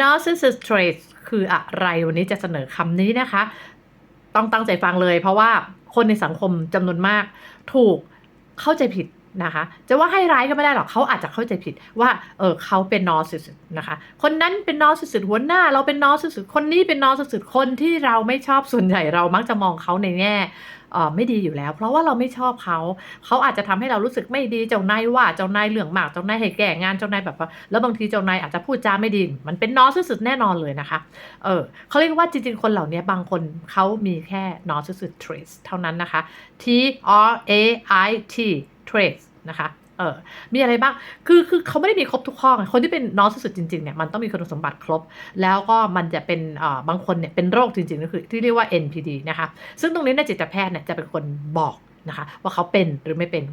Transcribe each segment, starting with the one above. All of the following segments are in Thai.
narcissist traits คืออะไรวันนี้จะเสนอคำนี้นะคะ ต้องตั้งใจฟังเลยเพราะว่าคนในสังคมจำนวนมากถูกเข้าใจผิด นะคะ จะว่าให้ร้ายก็ไม่ได้หรอกเขาอาจจะเข้าใจผิดว่าเออเขาเป็นนอร์ซิสนะคะ คนนั้นเป็นนอร์ซิสหัวหน้า เราเป็นนอร์ซิสคนนี้เป็นนอร์ซิสคนที่เราไม่ชอบส่วนใหญ่เรามักจะมองเขาในแง่ไม่ดีอยู่แล้ว เพราะว่าเราไม่ชอบเขาเขาอาจจะทำให้เรารู้สึกไม่ดีเจ้านายว่าเจ้านายเหลืองมากเจ้านายให้แก่งานเจ้านายแบบแล้วบางทีเจ้านายอาจจะพูดจาไม่ดีมันเป็นนอร์ซิสแน่นอนเลยนะคะเออเขาเรียกว่าจริงๆคนเหล่านี้บางคนเขามีแค่ narcissist traits เท่านั้นนะคะ T R A I T traits นะคะเออมีอะไรบ้าง คือ คือเขาไม่ได้มีครบทุกข้องคนที่เป็นนอสสุดจริงๆ เนี่ย มันต้องมีคุณสมบัติครบ แล้วก็มันจะเป็นอ่าบางคนเนี่ย เป็นโรคจริงๆ ก็คือที่เรียกว่า NPD นะคะ ซึ่งตรงนี้ในจิตแพทย์เนี่ย จะเป็นคนบอกนะคะ ว่าเขาเป็นหรือไม่เป็น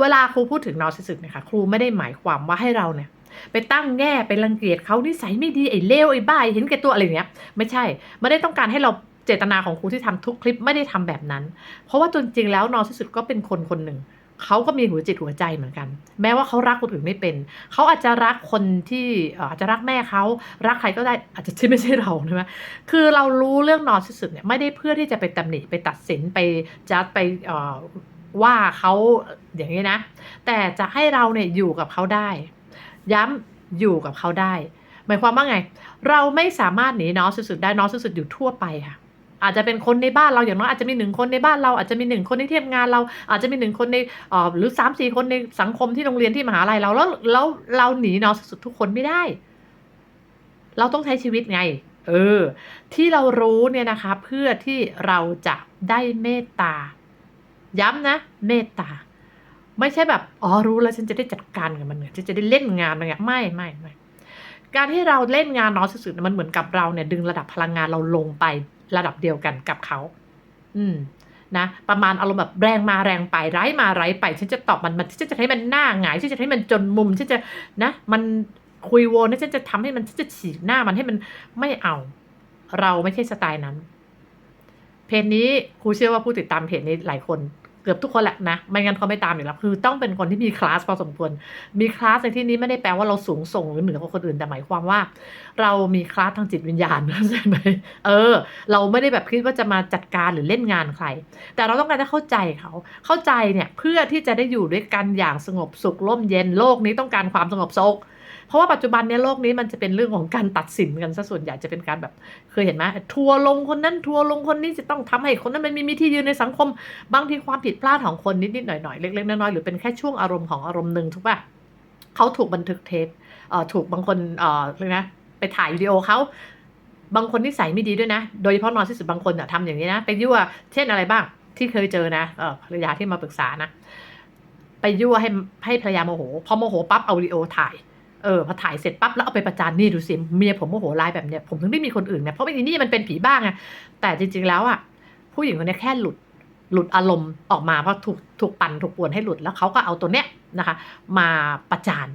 เวลาครูพูดถึงนอสสุดนะคะ ครูไม่ได้หมายความว่าให้เราเนี่ยไปตั้งแง่ไปรังเกียจเขานิสัยไม่ดีไอ้เลวไอ้บ้าไอ้เห็นแก่ตัวอะไรอย่างเงี้ย ไม่ใช่ ไม่ได้ต้องการให้เราเจตนาของครูที่ทำทุกคลิปไม่ได้ทำแบบนั้น เพราะว่าจริงๆแล้วนอสสุดก็เป็นคนคนหนึ่ง เขาก็มีหัวจิตหัวใจเหมือนกัน แม้ว่าเขารักคนอื่นไม่เป็น เขาอาจจะรักคนที่อาจจะรักแม่เขารักใครก็ได้อาจจะที่ไม่ใช่เราใช่ไหมคือเรารู้เรื่องนอนที่สุดเนี่ยไม่ได้เพื่อที่จะไปตำหนิไปตัดสินไปจัดไปว่าเขาอย่างนี้นะ แต่จะให้เราเนี่ยอยู่กับเขาได้ ย้ำอยู่กับเขาได้ หมายความว่าไง เราไม่สามารถหนีนอสสุดได้นอสสุดอยู่ทั่วไปค่ะ อาจจะเป็นคนในบ้านเราอย่างน้อยอาจจะมีหนึ่งคนในบ้านเราอาจจะมีหนึ่งคนในที่ทำงานเราอาจจะมีหนึ่งคนในหรือสามสี่คนในสังคมที่โรงเรียนที่มหาลัยเราแล้วแล้วเราหนีนอสสุดทุกคนไม่ได้ เราต้องใช้ชีวิตไง เออ ที่เรารู้เนี่ยนะคะ เพื่อที่เราจะได้เมตตา ย้ำนะ เมตตา ไม่ใช่แบบอ๋อรู้แล้วฉันจะได้จัดการกับมันเนี่ยฉันจะได้เล่นงานมันเนี่ยไม่ไม่ไม่การที่เราเล่นงานน้อสสุดๆมันเหมือนกับเราเนี่ยดึงระดับพลังงานเราลงไป ระดับเดียวกันกับเขา อืมนะประมาณอารมณ์แบบแรงมาแรงไปร้ายมาร้ายไปฉันจะตอบมันมันฉันจะให้มันหน้าหงายฉันจะให้มันจนมุมฉันจะนะ มันคุยโวนฉันจะทำให้มันฉันจะฉีกหน้ามันให้มันไม่เอา เราไม่ใช่สไตล์นั้น เพจนี้ครูเชื่อว่าผู้ติดตามเพจนี้หลายคน เกือบทุกคนแหละนะ ไม่งั้นเขาไม่ตามอยู่แล้ว คือต้องเป็นคนที่มีคลาสพอสมควร มีคลาสในที่นี้ไม่ได้แปลว่าเราสูงส่งหรือเหนือกว่าคนอื่นแต่หมายความว่า เรามีคลาสทางจิตวิญญาณใช่ไหมเออ เราไม่ได้แบบคิดว่าจะมาจัดการหรือเล่นงานใคร แต่เราต้องการจะเข้าใจเขา เข้าใจเนี่ยเพื่อที่จะได้อยู่ด้วยกันอย่างสงบสุขร่มเย็นโลกนี้ต้องการความสงบสุข ราะว่าปัจจุบันเนี่ยโลกนี้มันจะเป็นเรื่องของการตัดสินกันซะส่วนใหญ่จะเป็นการแบบเคยเห็นไหมทัวร์ลงคนนั้นทัวร์ลงคนนี้จะต้องทำให้คนนั้นมันมีมีที่ยืนในสังคม บางทีความผิดพลาดของคนนิดๆหน่อยๆเล็กๆน้อยๆหรือเป็นแค่ช่วงอารมณ์ของอารมณ์หนึ่งถูกป่ะเขาถูกบันทึกเทปเอ่อถูกบางคนเอ่อเลยนะไปถ่ายวิดีโอเขาบางคนนิสัยไม่ดีด้วยนะ โดยเฉพาะนอนที่สุดบางคนอะทำอย่างนี้นะ ไปยั่ว เช่นอะไรบ้าง ที่เคยเจอนะเออภรรยาที่มาปรึกษานะ ไปยั่วให้ให้ภรรยาโมโห พอโมโหปั๊บเอาวิดีโอถ่าย เออพอถ่ายเสร็จปั๊บแล้วเอาไปประจานนี่ดูสิเมียผมโมโหร้ายแบบเนี้ยผมถึงได้มีคนอื่นเนี่ยเพราะไอ้นี่มันเป็นผีบ้างไงแต่จริงๆแล้วอะผู้หญิงคนนี้แค่หลุดหลุดอารมณ์ออกมาเพราะถูกถูกปั่นถูกป่วนให้หลุดแล้วเขาก็เอาตัวเนี้ยนะคะ มาประจาน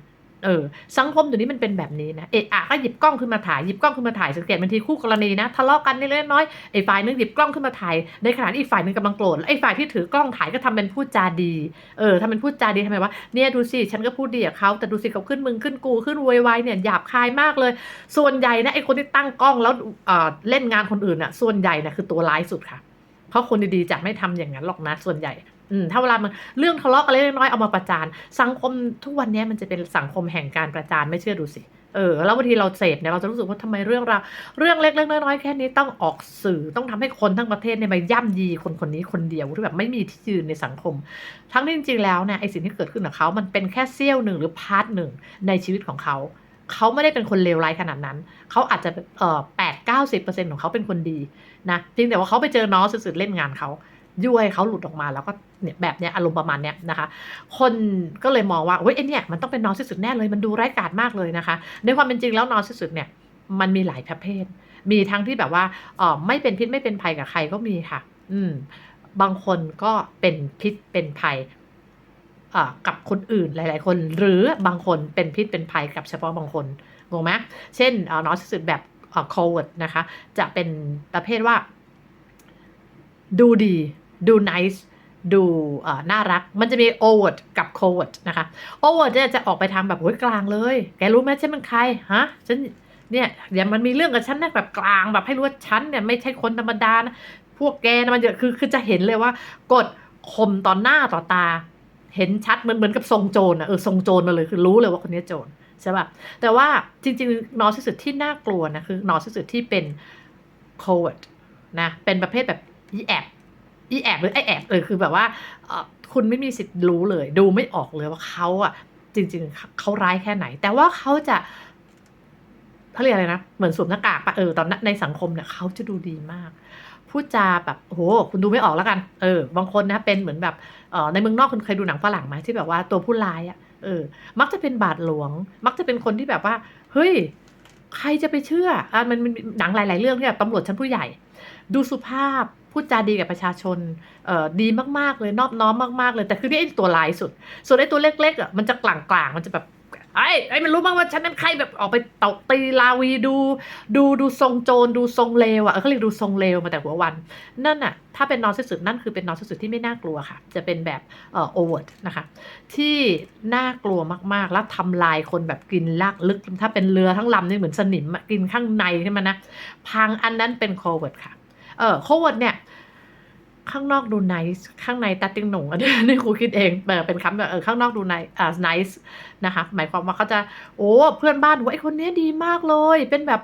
เออสังคมตัวนี้มันเป็นแบบนี้นะเอะอะก็หยิบกล้องขึ้นมาถ่ายหยิบกล้องขึ้นมาถ่ายสังเกตบางทีคู่กรณีนะทะเลาะกันเล็กน้อยไอ้ฝ่ายนึงหยิบกล้องขึ้นมาถ่ายในขณะที่อีกฝ่ายนึงกำลังโกรธไอ้ฝ่ายที่ถือกล้องถ่ายก็ทำเป็นพูดจาดีเออทำเป็นพูดจาดีทำไมวะเนี่ยดูสิฉันก็พูดดีกับเขาแต่ดูสิเขาขึ้นมึงขึ้นกูขึ้นโวยวายเนี่ยหยาบคายมากเลย ส่วนใหญ่นะไอ้คนที่ตั้งกล้องแล้วเออเล่นงานคนอื่นอะส่วนใหญ่นะคือตัวร้ายสุดค่ะ เพราะคนดีๆจะไม่ทำอย่างนั้นหรอกนะส่วนใหญ่ อืมถ้าเวลามันเรื่องทะเลาะกันเล็กน้อยๆเอามาประจาน สังคมทุกวันนี้มันจะเป็นสังคมแห่งการประจานไม่เชื่อดูสิเออแล้วบางทีเราเสพเนี่ยเราจะรู้สึกว่าทำไมเรื่องราวเรื่องเล็กๆน้อยๆแค่นี้ต้องออกสื่อต้องทำให้คนทั้งประเทศเนี่ยมาย่ำยีคนคนนี้คนเดียวที่แบบไม่มีที่ยืนในสังคม ทั้งที่จริงๆแล้วเนี่ยไอสิ่งที่เกิดขึ้นกับเขามันเป็นแค่เสี้ยวหนึ่งหรือพาร์ทหนึ่งในชีวิตของเขาเขาไม่ได้เป็นคนเลวร้ายขนาดนั้น เขาอาจจะเอ่อแปดเก้าสิบเปอร์เซ็นต์ของเขาเป็นคนดีนะเพียงแต่ว่าเขาไปเจอน้องสื่อๆเล่นงานเขา ยั่วเขาหลุดออกมาแล้วก็เนี่ยแบบเนี้ยอารมณ์ประมาณเนี้ยนะคะ คนก็เลยมองว่าเฮ้ยไอเนี่ยมันต้องเป็นน้องสุดแน่เลยมันดูร้ายกาจมากเลยนะคะ ในความเป็นจริงแล้วน้องสุดเนี่ยมันมีหลายประเภท มีทั้งที่แบบว่าเออไม่เป็นพิษไม่เป็นภัยกับใครก็มีค่ะ อืม บางคนก็เป็นพิษเป็นภัยกับคนอื่นหลาย ๆ คน หรือบางคนเป็นพิษเป็นภัยกับเฉพาะบางคนงงไหมเช่นเอ่อน้องสุดแบบเอ่อ coward นะคะ จะเป็นประเภทว่า ดูดี ดู nice ดูน่ารัก มันจะมี overt กับ covert นะคะ overt เนี่ยจะออกไปทางแบบโอ้ยกลางเลย แกรู้ไหมฉันเป็นใคร ฮะ ฉัน เนี่ยอย่ามันมีเรื่องกับฉันนะแบบกลางแบบให้รู้ว่าฉันเนี่ยไม่ใช่คนธรรมดานะ พวกแกนะมันเยอะคือ คือจะเห็นเลยว่ากดข่มต่อหน้าต่อตา เห็นชัดเหมือนเหมือนกับทรงโจรอะเออทรงโจรมาเลย คือรู้เลยว่าคนนี้โจรใช่ป่ะ แต่ว่าจริงๆนอร์ซิสสุดที่น่ากลัวนะคือนอร์ซิสสุดที่เป็น coward นะ เป็นประเภทแบบแอบ อีแอบหรือไอแอบเออคือแบบว่าคุณไม่มีสิทธิ์รู้เลย ดูไม่ออกเลยว่าเขาอะ จริง ๆเขาร้ายแค่ไหน แต่ว่าเขาจะเขาเรียกอะไรนะ เหมือนสวมหน้ากากปะเออตอนนั้นในสังคมเนี่ยเขาจะดูดีมากพูดจาแบบโหคุณดูไม่ออกแล้วกัน เออ บางคนนะเป็นเหมือนแบบเออในเมืองนอกคุณเคยดูหนังฝรั่งไหมที่แบบว่าตัวผู้ร้ายอะเออ มักจะเป็นบาทหลวง มักจะเป็นคนที่แบบว่า เฮ้ย ใครจะไปเชื่ออะมันมันหนังหลาย ๆ เรื่องที่แบบตำรวจชั้นผู้ใหญ่ ดูสุภาพพูดจาดีกับประชาชนเอ่อดีมากๆเลยนอบน้อมมากๆเลย แต่คือนี่ไอ้ตัวลายสุด ส่วนไอ้ตัวเล็กๆอะมันจะกลางๆมันจะแบบ ไอ้ไอ้มันรู้บ้างว่าฉันนั้นใครแบบออกไปตบตีลาวีดู ดูดูทรงโจรดูทรงเลวอะเขาเรียกดูทรงเลวมาแต่หัววัน นั่นน่ะ ถ้าเป็นนอนสุดๆนั่นคือเป็นนอนสุดๆที่ไม่น่ากลัวค่ะ จะเป็นแบบเอ่อโอเวอร์นะคะ ที่น่ากลัวมากๆ แล้วทำลายคนแบบกินลากลึก ถ้าเป็นเรือทั้งลำนี่เหมือนสนิมกินข้างในใช่ไหมนะพังอันนั้นเป็นโคเวิร์ดค่ะเออโคเวิร์ดเนี่ย ข้างนอกดู nice ข้างในตัดติ้งหนุ่งอันนี้ครูคิดเองเออเป็นคำแบบเออข้างนอกดู nice อ่ายนะคะหมายความว่าเขาจะโอ้เพื่อนบ้านว่าไอคนนี้ดีมากเลย เป็นแบบ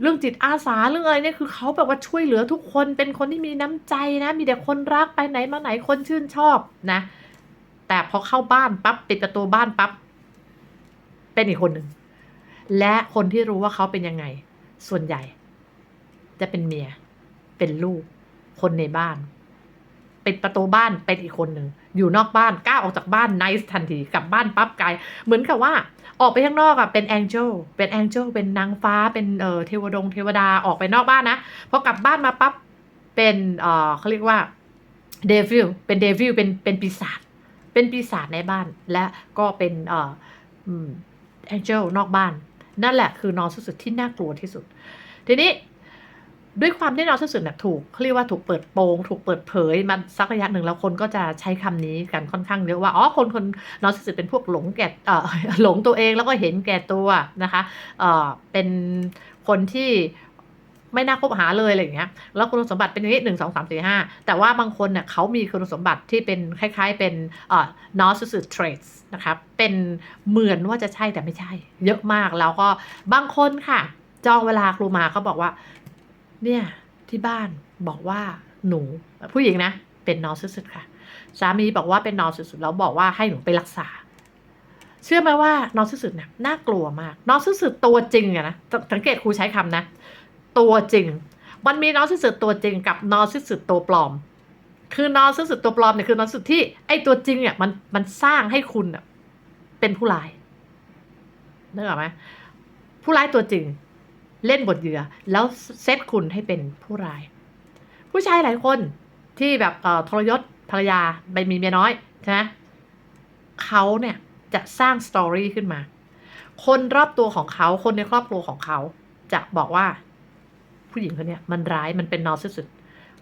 เรื่องจิตอาสาเรื่องอะไรเนี่ยคือเขาแบบว่าช่วยเหลือทุกคนเป็นคนที่มีน้ำใจนะ มีแต่คนรักไปไหนมาไหนคนชื่นชอบนะ แต่พอเข้าบ้านปั๊บปิดประตูบ้านปั๊บเป็นอีกคนหนึ่งและคนที่รู้ว่าเขาเป็นยังไง ส่วนใหญ่ จะเป็นเมียเป็นลูก คนในบ้าน ปิดประตูบ้านเป็นอีกคนหนึ่งอยู่นอกบ้านก้าวออกจากบ้านไนส์ทันทีกลับบ้านปั๊บกลายเหมือนกับว่าออกไปข้างนอกอะเป็นแองเจลเป็นแองเจลเป็นนางฟ้าเป็นเอ่อเทวดงเทวดาออกไปนอกบ้านนะพอกลับบ้านมาปั๊บเป็นเอ่อเขาเรียกว่าเดวิลเป็นเดวิลเป็นเป็นปีศาจเป็นปีศาจในบ้านและก็เป็นเอ่อแองเจลนอกบ้าน นั่นแหละคือนอนสุดๆที่น่ากลัวที่สุด ทีนี้ ด้วยความที่นอสุดๆเนี่ยถูกเขาเรียกว่าถูกเปิดโปงถูกเปิดเผยมาสักระยะหนึ่งแล้วคนก็จะใช้คำนี้กันค่อนข้างเยอะว่าอ๋อคนคนนอสุดเป็นพวกหลงแก่เอ่อหลงตัวเองแล้วก็เห็นแก่ตัวนะคะเอ่อเป็นคนที่ไม่น่าคบหาเลยอะไรอย่างเงี้ย แล้วคุณสมบัติเป็นอย่างนี้หนึ่งสองสามสี่ห้าแต่ว่าบางคนเนี่ยเขามีคุณสมบัติที่เป็นคล้าย ๆ เป็นเอ่อ narcissist traits นะครับเป็นเหมือนว่าจะใช่แต่ไม่ใช่ เยอะมากแล้วก็บางคนค่ะ จองเวลาครูมาเขาบอกว่า เนี่ยที่บ้านบอกว่าหนูผู้หญิงนะเป็นนอสุดๆค่ะสามีบอกว่าเป็นนอสุดๆแล้วบอกว่าให้หนูไปรักษา เชื่อไหมว่านอสุดๆเนี่ยน่ากลัวมากนอสุดๆตัวจริงอะนะสังเกตครูใช้คำนะ ตัวจริง มันมีนอสุดๆตัวจริงกับนอสุดๆตัวปลอม คือนอสุดๆตัวปลอมเนี่ยคือนอสุดที่ไอตัวจริงเนี่ยมันมันสร้างให้คุณเป็นผู้ร้ายนึกออกไหมผู้ร้ายตัวจริง เล่นบทเหยื่อ แล้วเซตคุณให้เป็นผู้ร้าย ผู้ชายหลายคนที่แบบทรยศภรรยาไปมีเมียน้อยใช่ไหมเขาเนี่ยจะสร้างสตอรี่ขึ้นมา คนรอบตัวของเขาคนในครอบครัวของเขา จะบอกว่า ผู้หญิงคนนี้มันร้ายมันเป็นนอร์ซิส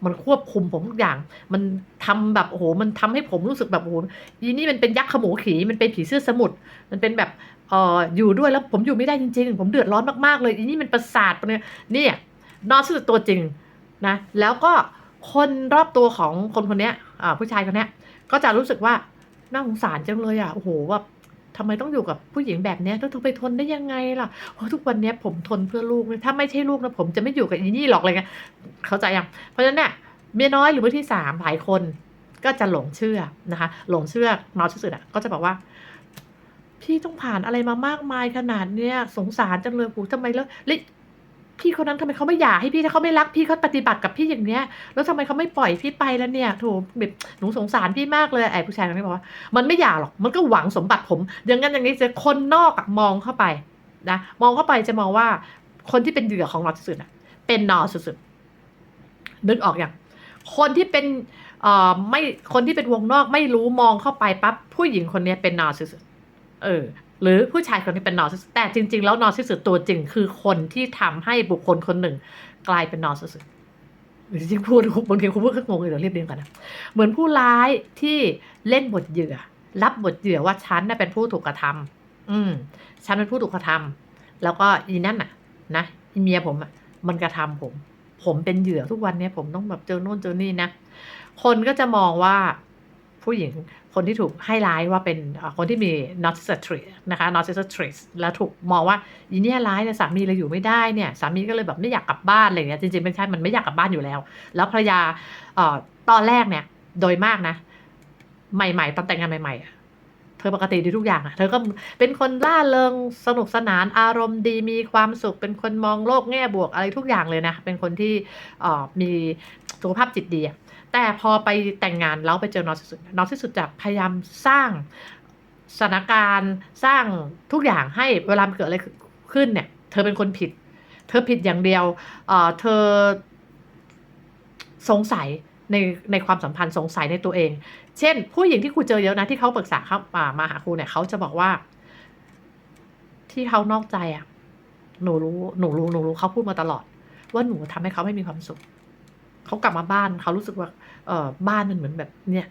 มันควบคุมผมทุกอย่าง มันทำแบบโอ้โห มันทำให้ผมรู้สึกแบบโอ้โหยีนี่มันเป็นยักษ์ขโมยขี มันเป็นผีเสื้อสมุทรมันเป็นแบบ เอ่ออยู่ด้วยแล้วผมอยู่ไม่ได้จริง ๆ ผมเดือดร้อนมากๆเลยนนี้มันประสาทปเนี่ยนี่นอกสุดตัวจริงนะแล้วก็คนรอบตัวของคนคนนี้ผู้ชายคนนี้ก็จะรู้สึกว่าน่าสงสารจังเลยอะโอ้โหว่าทำไมต้องอยู่กับผู้หญิงแบบนี้ต้องไปทนได้ยังไงล่ะโอ้ทุกวันนี้ผมทนเพื่อลูกถ้าไม่ใช่ลูกนะผมจะไม่อยู่กับอีนี่หรอกอะไรเงี้ยเข้าใจยังเพราะฉะนั้นเนี่ยเมียน้อยหรือมือที่สามหลายคนก็จะหลงเชื่อนะคะ หลงเชื่อนอนสุดๆอะก็จะบอกว่า พี่ต้องผ่านอะไรมามากมายขนาดเนี้ยสงสารจังเลยปู่ทำไมแล้วแล้วพี่คนนั้นทำไมเขาไม่อยากให้พี่ถ้าเขาไม่รักพี่เขาปฏิบัติกับพี่อย่างเนี้ย แล้วทำไมเขาไม่ปล่อยพี่ไปแล้วเนี่ยโถแบบหนูสงสารพี่มากเลยไอ้ผู้ชายคนนี้บอกว่ามันไม่อยากหรอกมันก็หวังสมบัติผม อย่างนั้นอย่างนี้จะคนนอกอะมองเข้าไปนะมองเข้าไปจะมองว่าคนที่เป็นเหยื่อของนอสุดๆอะเป็นนอสุดๆนึกออกอย่างคนที่เป็นเอ่อไม่คนที่เป็นวงนอกไม่รู้มองเข้าไปปั๊บผู้หญิงคนนี้เป็นนอสุดๆ เออหรือผู้ชายคนนี้เป็นนอร์ซิสแต่จริง ๆ แล้วนอร์ซิสตัวจริงคือคนที่ทำให้บุคคลคนหนึ่ง กลายเป็นนอร์ซิสหรือที่พูดบางทีคุณพูดก็งงเลยเดี๋ยวเรียบเรียงกันนะเหมือนผู้ร้ายที่เล่นบทเหยื่อ รับบทเหยื่อว่าฉันน่ะเป็นผู้ถูกกระทำอืมฉันเป็นผู้ถูกกระทำแล้วก็อีนั่นน่ะ นะเมียผมอะมันกระทำผม ผมเป็นเหยื่อทุกวันเนี้ยผมต้องแบบเจอโน่นเจอนี่นะคนก็จะมองว่าผู้หญิง คนที่ถูกให้ร้ายว่าเป็นคนที่มี narcissistic นะคะ narcissistic แล้วถูกมองว่าอีเนี่ยร้ายเนี่ยสามีเลยอยู่ไม่ได้เนี่ยสามีก็เลยแบบไม่อยากกลับบ้านอะไรเงี้ยจริงๆไม่ใช่มันไม่อยากกลับบ้านอยู่แล้ว แล้วภรรยาออตอนแรกเนี่ยโดยมากนะ ใหม่ๆ ตอนแต่งงานใหม่ ๆเธอปกติดีทุกอย่างอะเธอก็เป็นคนล่าเริงสนุกสนานอารมณ์ดีมีความสุข เป็นคนมองโลกแง่บวกอะไรทุกอย่างเลยนะ เป็นคนที่ออมีสุขภาพจิตดีอะ แต่พอไปแต่งงานแล้วไปเจอนอสสุดนอสสุดจะพยายามสร้างสถานการณ์สร้างทุกอย่างให้เวลาเกิดอะไรขึ้นเนี่ย เธอเป็นคนผิด เธอผิดอย่างเดียวเอ่อเธอสงสัยในในความสัมพันธ์สงสัยในตัวเอง เช่น ผู้หญิงที่ครูเจอเยอะนะที่เขาปรึกษาเขามามาหาครูเนี่ยเขาจะบอกว่า ที่เขานอกใจอะหนูรู้หนูรู้หนูรู้เขาพูดมาตลอด ว่าหนูทำให้เขาไม่มีความสุข เขากลับมาบ้านเขารู้สึกว่า เออบ้านมันเหมือนแบบ เนี่ย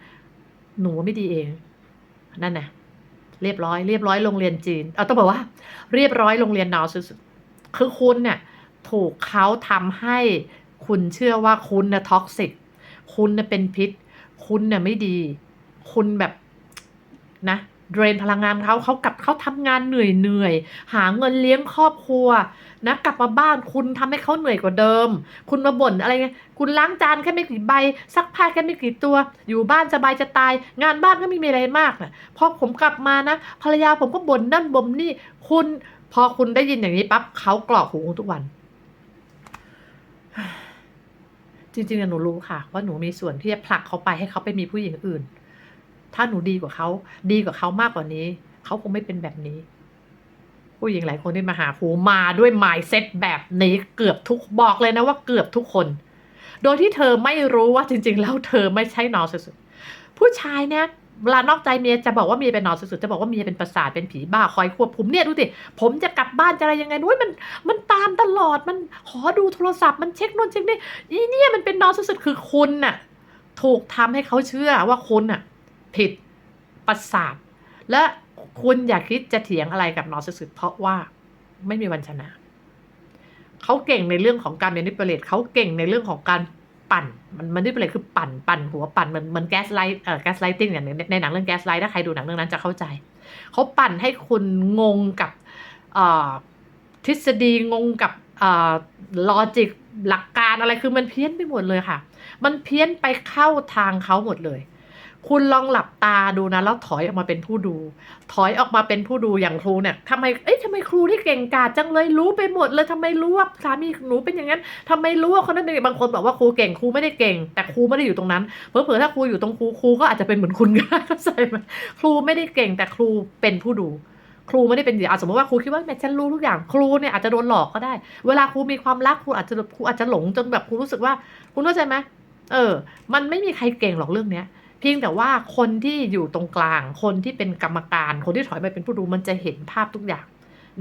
หนูไม่ดีเอง นั่นนะเรียบร้อยเรียบร้อยโรงเรียนจีน เอาต้องบอกว่า เรียบร้อยโรงเรียนนอสุดๆคือคุณเนี่ย ถูกเขาทำให้คุณเชื่อว่าคุณน่ะท็อกซิกคุณน่ะเป็นพิษ คุณน่ะไม่ดี คุณแบบนะ เดรนพลังงานเขาเขากลับเขาทำงานเหนื่อยเหนื่อยหาเงินเลี้ยงครอบครัวนะกลับมาบ้านคุณทำให้เขาเหนื่อยกว่าเดิม คุณมาบ่นอะไรเงี้ยคุณล้างจานแค่ไม่กี่ใบซักผ้าแค่ไม่กี่ตัว อยู่บ้านสบายจะตาย งานบ้านก็ไม่มีอะไรมากนะพอผมกลับมานะภรรยาผมก็บ่นนั่นบ่นนี่คุณพอคุณได้ยินอย่างนี้ปั๊บเขากรอกหูทุกวัน จริงๆหนูรู้ค่ะ ว่าหนูมีส่วนที่จะผลักเขาไปให้เขาไปมีผู้หญิงอื่น ถ้าหนูดีกว่าเขา ดีกว่าเขามากกว่านี้ เขาคงไม่เป็นแบบนี้ ผู้หญิงหลายคนที่มาหาครูมาด้วยมายเซ็ตแบบนี้เกือบทุกบอกเลยนะว่าเกือบทุกคน โดยที่เธอไม่รู้ว่าจริง ๆ แล้วเธอไม่ใช่นอสุดๆผู้ชายเนี่ยเวลานอกใจเมียจะบอกว่าเมียเป็นนอนสุดๆ จะบอกว่าเมียเป็นประสาทเป็นผีบ้าคอยควบคุมเนี่ยดูสิผมจะกลับบ้านจะอะไรยังไงนุ้ยมันมันตามตลอดมันขอดูโทรศัพท์มันเช็คนู่นเช็คนี่อีเนี่ยมันเป็นนอนสุดๆ คือคุณน่ะ ถูกทำให้เขาเชื่อว่าคุณน่ะ ผิดประสาท และคุณอย่าคิดจะเถียงอะไรกับนอร์สุดๆเพราะว่าไม่มีวันชนะ เขาเก่งในเรื่องของการ manipulate เขาเก่งในเรื่องของการปั่น มัน manipulate คือปั่นปั่นหัวปั่นเหมือนเหมือนแก๊สไลท์เอ่อแก๊สไลติงอย่างในในหนังเรื่องแก๊สไลท์ถ้าใครดูหนังเรื่องนั้นจะเข้าใจ เขาปั่นให้คุณงงกับเอ่อทฤษฎีงงกับเอ่อลอจิกหลักการอะไรคือมันเพี้ยนไปหมดเลยค่ะ มันเพี้ยนไปเข้าทางเขาหมดเลย คุณลองหลับตาดูนะ แล้วถอยออกมาเป็นผู้ดู ถอยออกมาเป็นผู้ดูอย่างครูเนี่ยทำไมเอ๊ะทำไมครูที่เก่งกาจจังเลยรู้ไปหมดเลยทำไมรู้ว่าสามีหนูเป็นอย่างนั้นทำไมรู้ว่าคนนั้นเป็นอย่างนั้นบางคนบอกว่าครูเก่งครูไม่ได้เก่ง แต่ครูไม่ได้อยู่ตรงนั้นเผลอๆถ้าครูอยู่ตรงครูครูก็อาจจะเป็นเหมือนคุณก็ได้เข้าใจไหมครูไม่ได้เก่งแต่ครูเป็นผู้ดูครูไม่ได้เป็นเหยื่ออะสมมติว่าครูคิดว่าแม่ฉันรู้ทุกอย่างครูเนี่ยอาจจะโดนหลอกก็ได้ เวลาครูมีความรักครูอาจจะครูอาจจะหลงจนแบบครูรู้สึกว่า คุณเข้าใจไหมเออ มันไม่มีใครเก่งหรอกเรื่องเนี้ย เพียงแต่ว่าคนที่อยู่ตรงกลาง คนที่เป็นกรรมการ คนที่ถอยมาเป็นผู้ดูมันจะเห็นภาพทุกอย่าง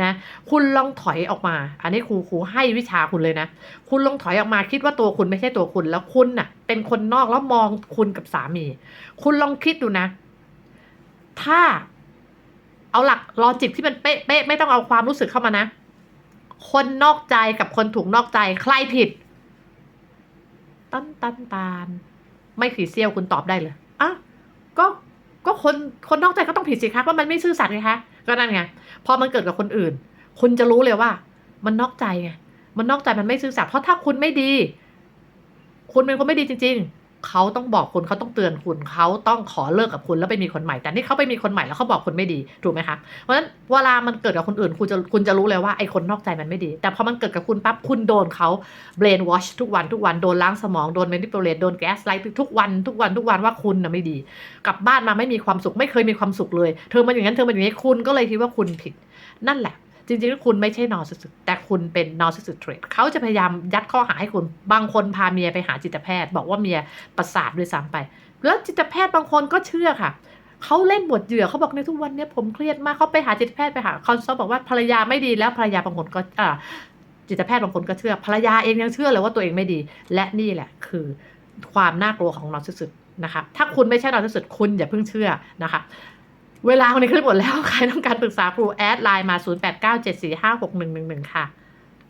นะคุณลองถอยออกมา อันนี้ครูครูให้วิชาคุณเลยนะ คุณลองถอยออกมาคิดว่าตัวคุณไม่ใช่ตัวคุณแล้วคุณน่ะ เป็นคนนอกแล้วมองคุณกับสามี คุณลองคิดดูนะ ถ้าเอาหลักลอจิกที่มันเป๊ะเป๊ะไม่ต้องเอาความรู้สึกเข้ามานะ คนนอกใจกับคนถูกนอกใจใครผิด ตันตันตานไม่ขีเซี่ยวคุณตอบได้เลย อะก็ก็คนคนนอกใจก็ต้องผิดสิคะว่ามันไม่ซื่อสัตย์ไงคะก็นั่นไงพอมันเกิดกับคนอื่น คุณจะรู้เลยว่า มันนอกใจไงมันนอกใจมันไม่ซื่อสัตย์เพราะถ้าคุณไม่ดี คุณเป็นคนไม่ดีจริง ๆ เขาต้องบอกคุณเขาต้องเตือนคุณเขาต้องขอเลิกกับคุณแล้วไปมีคนใหม่ แต่นี่เขาไปมีคนใหม่แล้วเขาบอกคุณไม่ดีถูกไหมคะเพราะฉะนั้นเวลามันเกิดกับคนอื่นคุณจะคุณจะรู้เลยว่าไอ้คนนอกใจมันไม่ดี แต่พอมันเกิดกับคุณปั๊บคุณโดนเขาเบรนวอชทุกวันทุกวันโดนล้างสมองโดนแมนิปูเลตโดนแก๊สไลท์ทุกวันทุกวันทุกวันว่าคุณน่ะไม่ดี กลับบ้านมาไม่มีความสุขไม่เคยมีความสุขเลย เธอมาอย่างนั้นเธอมาอย่างนี้คุณก็เลยคิดว่าคุณผิด นั่นแหละ จริงๆคุณไม่ใช่นอสสุดแต่คุณเป็นนอสสุดเทรดเขาจะพยายามยัดข้อหาให้คุณ บางคนพาเมียไปหาจิตแพทย์ บอกว่าเมียประสาทด้วยซ้ำไป แล้วจิตแพทย์บางคนก็เชื่อค่ะเขาเล่นบทเหยื่อเขาบอกในทุกวันนี้ผมเครียดมากเขาไปหาจิตแพทย์ไปหาคอนซัลท์บอกว่าภรรยาไม่ดีแล้วภรรยาบางคนก็อ่าจิตแพทย์บางคนก็เชื่อภรรยาเองยังเชื่อเลยว่าตัวเองไม่ดี และนี่แหละคือความน่ากลัวของนอร์สุดๆนะคะถ้าคุณไม่ใช่นอร์สุดๆคุณอย่าเพิ่งเชื่อนะคะ เวลาคนนี้คลิปหมดแล้ว ใครต้องการปรึกษาครูแอดไลน์มา 0897456111 ค่ะ